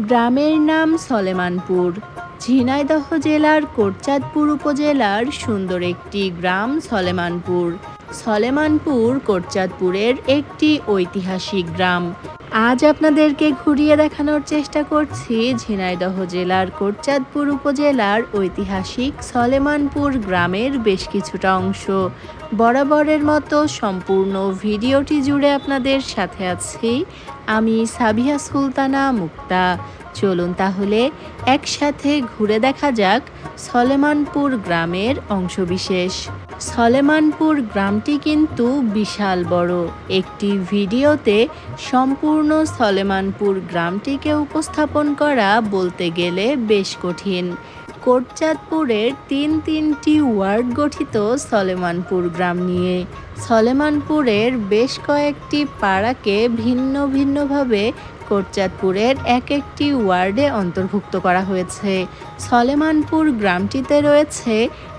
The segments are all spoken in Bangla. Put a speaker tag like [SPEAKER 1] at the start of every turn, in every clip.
[SPEAKER 1] গ্রামের নাম সলেমানপুর। ঝিনাইদহ জেলার কোটচাঁদপুর উপজেলার সুন্দর একটি গ্রাম সলেমানপুর। সলেমানপুর কোটচাঁদপুরের একটি ঐতিহাসিক গ্রাম। আজ আপনাদেরকে ঘুরিয়ে দেখানোর চেষ্টা করছি ঝিনাইদহ জেলার কোটচাঁদপুর উপজেলার ঐতিহাসিক সলেমানপুর গ্রামের বেশ কিছুটা অংশ। বরাবরের মতো সম্পূর্ণ ভিডিওটি জুড়ে আপনাদের সাথে আছি। আমি সাবিয়া সুলতানা মুক্তা। চলুন তাহলে একসাথে ঘুরে দেখা যাক সলেমানপুর গ্রামের অংশবিশেষ। সলেমানপুর গ্রামটি কিন্তু বিশাল বড়। একটি ভিডিওতে সম্পূর্ণ সলেমানপুর গ্রামটিকে উপস্থাপন করা বলতে গেলে বেশ কঠিন। কোটচাঁদপুরের তিন তিনটি ওয়ার্ড গঠিত সলেমানপুর গ্রাম নিয়ে। সলেমানপুরের বেশ কয়েকটি পাড়াকে ভিন্ন ভিন্নভাবে কোটচাঁদপুরের এক একটি ওয়ার্ডে অন্তর্ভুক্ত করা হয়েছে। সলেমানপুর গ্রামটিতে রয়েছে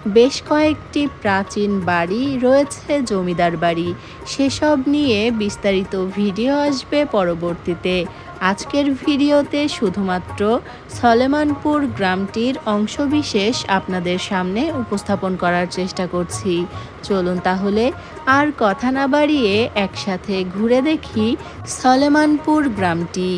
[SPEAKER 1] বেশ কয়েকটি প্রাচীন বাড়ি, রয়েছে জমিদার বাড়ি। সেসব নিয়ে বিস্তারিত ভিডিও আসবে পরবর্তীতে। আজকের ভিডিওতে শুধুমাত্র সলেমানপুর গ্রামটির অংশবিশেষ আপনাদের সামনে উপস্থাপন করার চেষ্টা করছি। চলুন তাহলে আর কথা না বাড়িয়ে একসাথে ঘুরে দেখি সলেমানপুর গ্রামটি।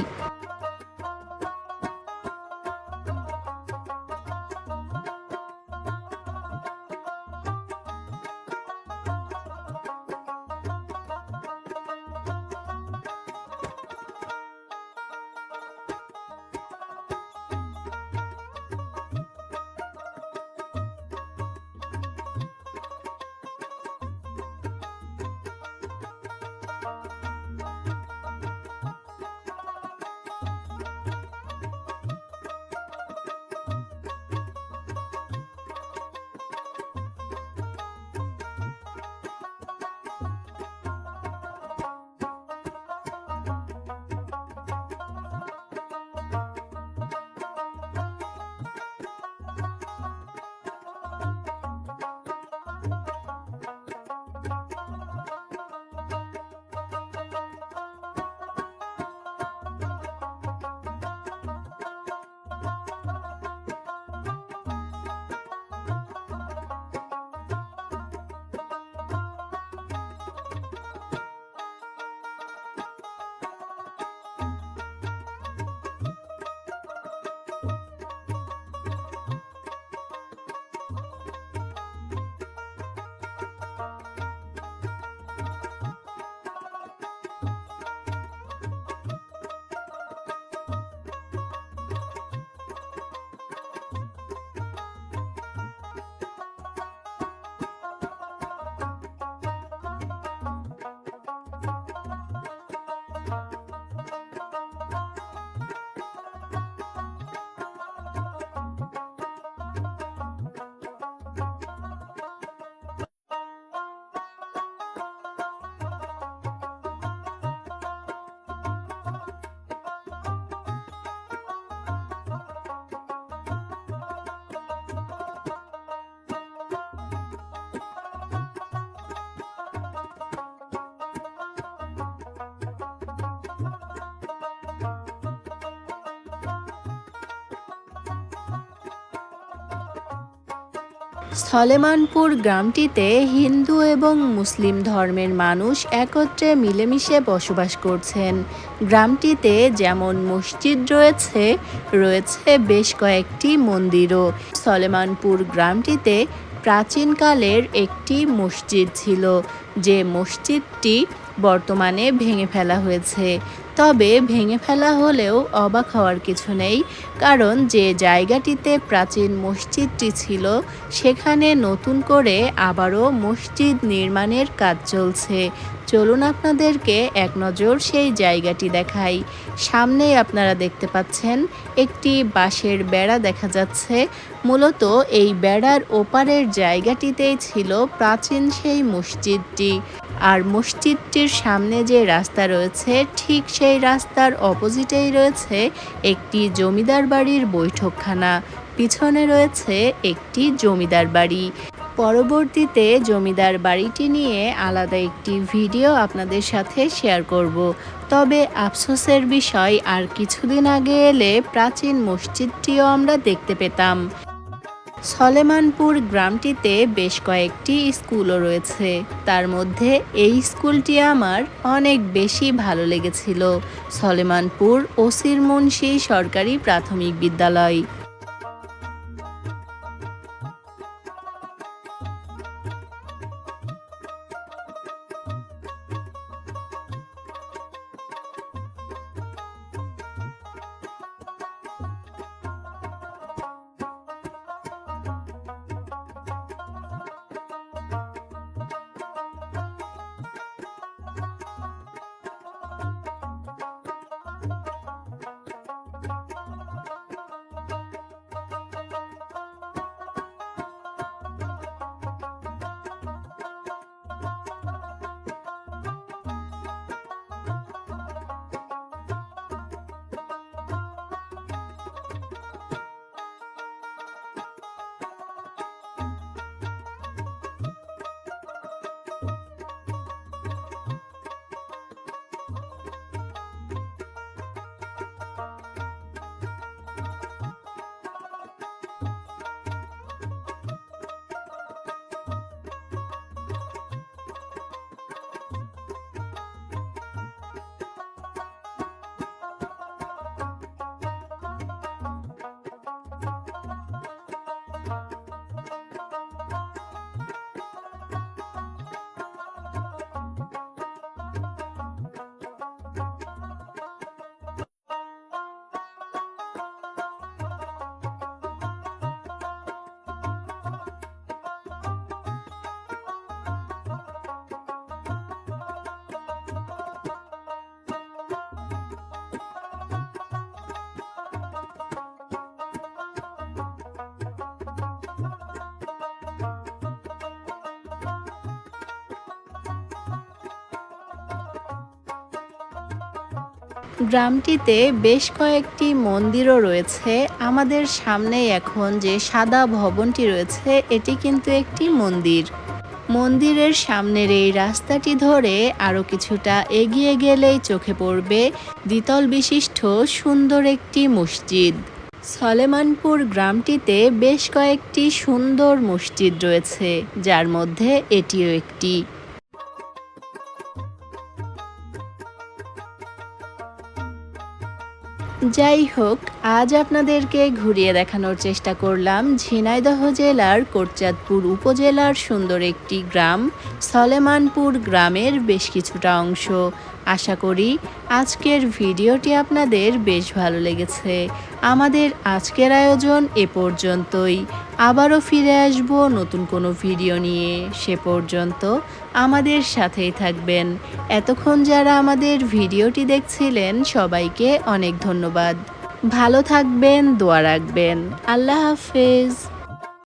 [SPEAKER 1] সলেমানপুর গ্রামটিতে হিন্দু এবং মুসলিম ধর্মের মানুষ একত্রে মিলেমিশে বসবাস করছেন। গ্রামটিতে যেমন মসজিদ রয়েছে রয়েছে বেশ কয়েকটি মন্দিরও। সলেমানপুর গ্রামটিতে প্রাচীনকালের একটি মসজিদ ছিল। যে মসজিদটি বর্তমানে ভেঙে ফেলা হয়েছে। তবে ভেঙে ফেলা হলেও অবাক হওয়ার কিছু নেই, কারণ যে জায়গাটিতে প্রাচীন মসজিদটি ছিল, সেখানে নতুন করে আবারও মসজিদ নির্মাণের কাজ চলছে। চলুন আপনাদেরকে এক নজর সেই জায়গাটি দেখাই। সামনেই আপনারা দেখতে পাচ্ছেন, একটি বাঁশের বেড়া দেখা যাচ্ছে। মূলত এই বেড়ার ওপারের জায়গাটিতেই ছিল প্রাচীন সেই মসজিদটি। আর মসজিদটির সামনে যে রাস্তা রয়েছে, ঠিক সেই রাস্তার অপোজিটেই রয়েছে একটি জমিদার বাড়ির বৈঠকখানা। পিছনে রয়েছে একটি জমিদার বাড়ি। পরবর্তীতে জমিদার বাড়িটি নিয়ে আলাদা একটি ভিডিও আপনাদের সাথে শেয়ার করব। তবে আফসোসের বিষয়, আর কিছুদিন আগে এলে প্রাচীন মসজিদটিও আমরা দেখতে পেতাম। সলেমানপুর গ্রামটিতে বেশ কয়েকটি স্কুলও রয়েছে। তার মধ্যে এই স্কুলটি আমার অনেক বেশি ভালো লেগেছিল। সলেমানপুর ওসির মুন্সি সরকারি প্রাথমিক বিদ্যালয়। গ্রামটিতে বেশ কয়েকটি মন্দিরও রয়েছে। আমাদের সামনে এখন যে সাদা ভবনটি রয়েছে, এটি কিন্তু একটি মন্দির। মন্দিরের সামনের এই রাস্তাটি ধরে আরও কিছুটা এগিয়ে গেলেই চোখে পড়বে দ্বিতল বিশিষ্ট সুন্দর একটি মসজিদ। সলেমানপুর গ্রামটিতে বেশ কয়েকটি সুন্দর মসজিদ রয়েছে, যার মধ্যে এটিও একটি। যাই হোক, আজ আপনাদেরকে ঘুরিয়ে দেখানোর চেষ্টা করলাম ঝিনাইদহ জেলার কোটচাঁদপুর উপজেলার সুন্দর একটি গ্রাম, সলেমানপুর গ্রামের বেশ কিছুটা অংশ। আশা করি আজকের ভিডিওটি আপনাদের বেশ ভালো লেগেছে। আমাদের আজকের আয়োজন এ পর্যন্তই। আবারও ফিরে আসব নতুন কোনো ভিডিও নিয়ে। সে পর্যন্ত আমাদের সাথেই থাকবেন। এতক্ষণ যারা আমাদের ভিডিওটি দেখছিলেন, সবাইকে অনেক ধন্যবাদ। ভালো থাকবেন, দোয়া রাখবেন। আল্লাহ হাফেজ।